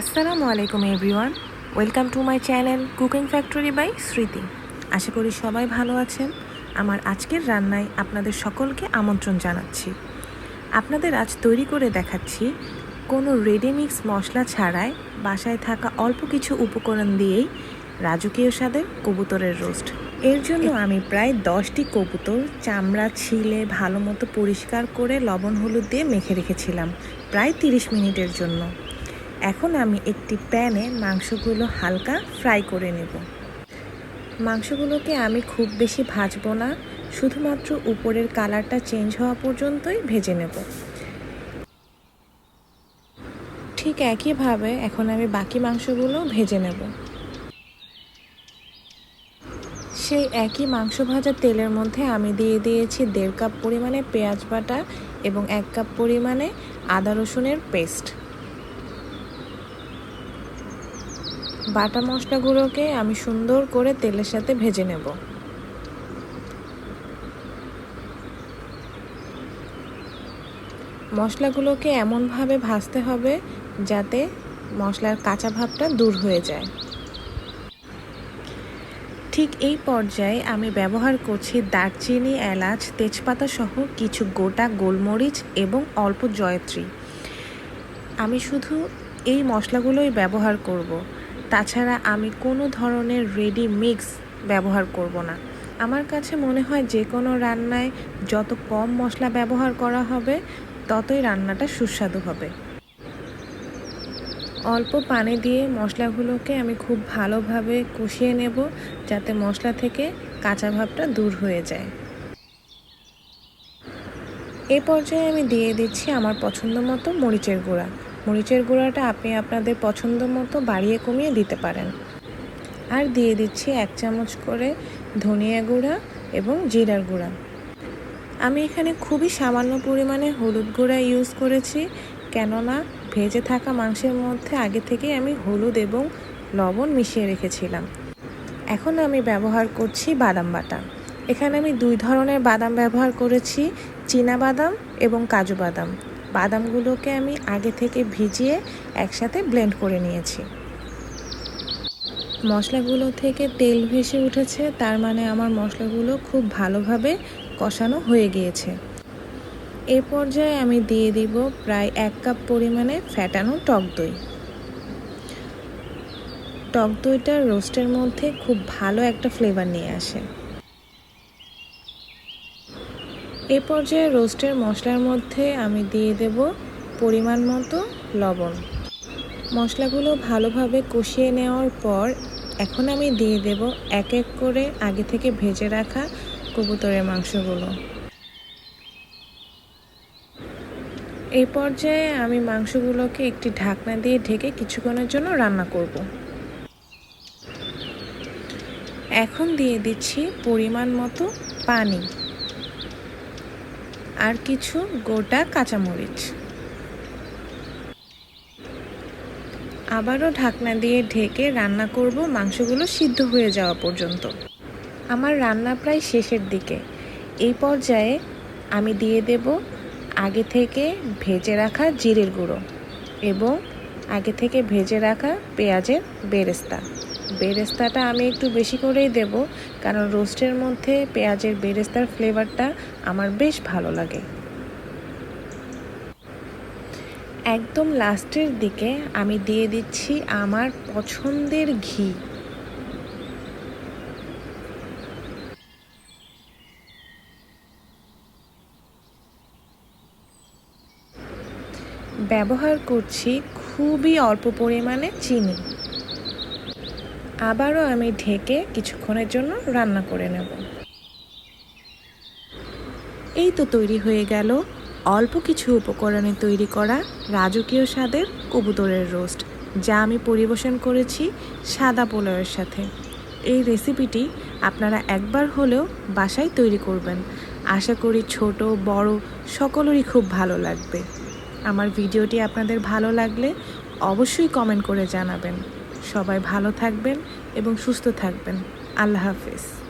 আসসালামু আলাইকুম everyone. Welcome to my channel cooking factory by Smriti. আশা করি সবাই ভালো আছেন। আমার আজকের রান্নায় আপনাদের সকলকে আমন্ত্রণ জানাচ্ছি। আপনাদের আজ তৈরি করে দেখাচ্ছি কোনো রেডিমিক্স মশলা ছাড়াই বাসায় থাকা অল্প কিছু উপকরণ দিয়েই রাজকীয় স্বাদের কবুতরের রোস্ট। এর জন্য আমি প্রায় দশটি কবুতর, চামড়া, ছিলে ভালো মতো পরিষ্কার করে লবণ হলুদ দিয়ে মেখে রেখেছিলাম, প্রায় তিরিশ মিনিটের জন্য। এখন আমি একটি প্যানে মাংসগুলো হালকা ফ্রাই করে নেব। মাংসগুলোকে আমি খুব বেশি ভাজবো না, শুধুমাত্র উপরের কালারটা চেঞ্জ হওয়া পর্যন্তই ভেজে নেব। ঠিক একইভাবে এখন আমি বাকি মাংসগুলো ভেজে নেব। সেই একই মাংস ভাজা তেলের মধ্যে আমি দিয়ে দিয়েছি দেড় কাপ পরিমাণে পেঁয়াজ বাটা এবং এক কাপ পরিমাণে আদা রসুনের পেস্ট। বাটা মশলাগুলোকে আমি সুন্দর করে তেলের সাথে ভেজে নেব। মশলাগুলোকে এমনভাবে ভাজতে হবে যাতে মশলার কাঁচা ভাবটা দূর হয়ে যায়। ঠিক এই পর্যায়ে আমি ব্যবহার করছি দারচিনি, এলাচ, তেজপাতা সহ কিছু গোটা গোলমরিচ এবং অল্প জয়ত্রী। আমি শুধু এই মশলাগুলোই ব্যবহার করব। তাছাড়া আমি কোনো ধরনের রেডি মিক্স ব্যবহার করব না। আমার কাছে মনে হয় যে কোনো রান্নায় যত কম মশলা ব্যবহার করা হবে, ততই রান্নাটা সুস্বাদু হবে। অল্প পানি দিয়ে মশলাগুলোকে আমি খুব ভালোভাবে কষিয়ে নেব, যাতে মশলা থেকে কাঁচা ভাবটা দূর হয়ে যায়। এ পর্যায়ে আমি দিয়ে দিচ্ছি আমার পছন্দ মতো মরিচের গুঁড়া। মরিচের গুঁড়াটা আপনি আপনাদের পছন্দ মতো বাড়িয়ে কমিয়ে দিতে পারেন। আর দিয়ে দিচ্ছি এক চামচ করে ধনিয়া গুঁড়া এবং জিরার গুঁড়া। আমি এখানে খুবই সামান্য পরিমাণে হলুদ গুঁড়া ইউজ করেছি, কেননা ভেজে থাকা মাংসের মধ্যে আগে থেকে আমি হলুদ এবং লবণ মিশিয়ে রেখেছিলাম। এখন আমি ব্যবহার করছি বাদাম বাটা। এখানে আমি দুই ধরনের বাদাম ব্যবহার করেছি, চীনা বাদাম এবং কাজু বাদাম। বাদামগুলোকে আমি আগে থেকে ভিজিয়ে একসাথে ব্লেন্ড করে নিয়েছি। মশলাগুলো থেকে তেল ভেসে উঠেছে, তার মানে আমার মশলাগুলো খুব ভালোভাবে কষানো হয়ে গিয়েছে। এ পর্যায়ে আমি দিয়ে দিব প্রায় এক কাপ পরিমাণে ফ্যাটানো টক দই। টক দইটা রোস্টের মধ্যে খুব ভালো একটা ফ্লেভার নিয়ে আসে। এ পর্যায়ে রোস্টের মশলার মধ্যে আমি দিয়ে দেব পরিমাণ মতো লবণ। মশলাগুলো ভালোভাবে কষিয়ে নেওয়ার পর এখন আমি দিয়ে দেব এক এক করে আগে থেকে ভেজে রাখা কবুতরের মাংসগুলো। এই পর্যায়ে আমি মাংসগুলোকে একটি ঢাকনা দিয়ে ঢেকে কিছুক্ষণের জন্য রান্না করব। এখন দিয়ে দিচ্ছি পরিমাণ মতো পানি। আর কিছু গোটা কাঁচামরিচ। আবারও ঢাকনা দিয়ে ঢেকে রান্না করব, মাংসগুলো সিদ্ধ হয়ে যাওয়া পর্যন্ত। আমার রান্না প্রায় শেষের দিকে। এই পর্যায়ে আমি দিয়ে দেব আগে থেকে ভেজে রাখা জিরের গুঁড়ো এবং আগে থেকে ভেজে রাখা পেঁয়াজের বেরেস্তা। বেরেস্তাটা আমি একটু বেশি করেই দেব, কারণ রোস্টের মধ্যে পেঁয়াজের বেরেস্তার ফ্লেভারটা আমার বেশ ভালো লাগে। একদম লাস্টের দিকে আমি দিয়ে দিচ্ছি আমার পছন্দের ঘি। ব্যবহার করছি খুবই অল্প পরিমাণে চিনি। আবারও আমি ঢেকে কিছুক্ষণের জন্য রান্না করে নেব। এই তো তৈরি হয়ে গেল অল্প কিছু উপকরণে তৈরি করা রাজকীয় স্বাদের কবুতরের রোস্ট, যা আমি পরিবেশন করেছি সাদা পোলাওয়ের সাথে। এই রেসিপিটি আপনারা একবার হলেও বাসায় তৈরি করবেন। আশা করি ছোট, বড়, সকলেরই খুব ভালো লাগবে। আমার ভিডিওটি আপনাদের ভালো লাগলে অবশ্যই কমেন্ট করে জানাবেন। সবাই ভালো থাকবেন এবং সুস্থ থাকবেন। আল্লাহ হাফিজ।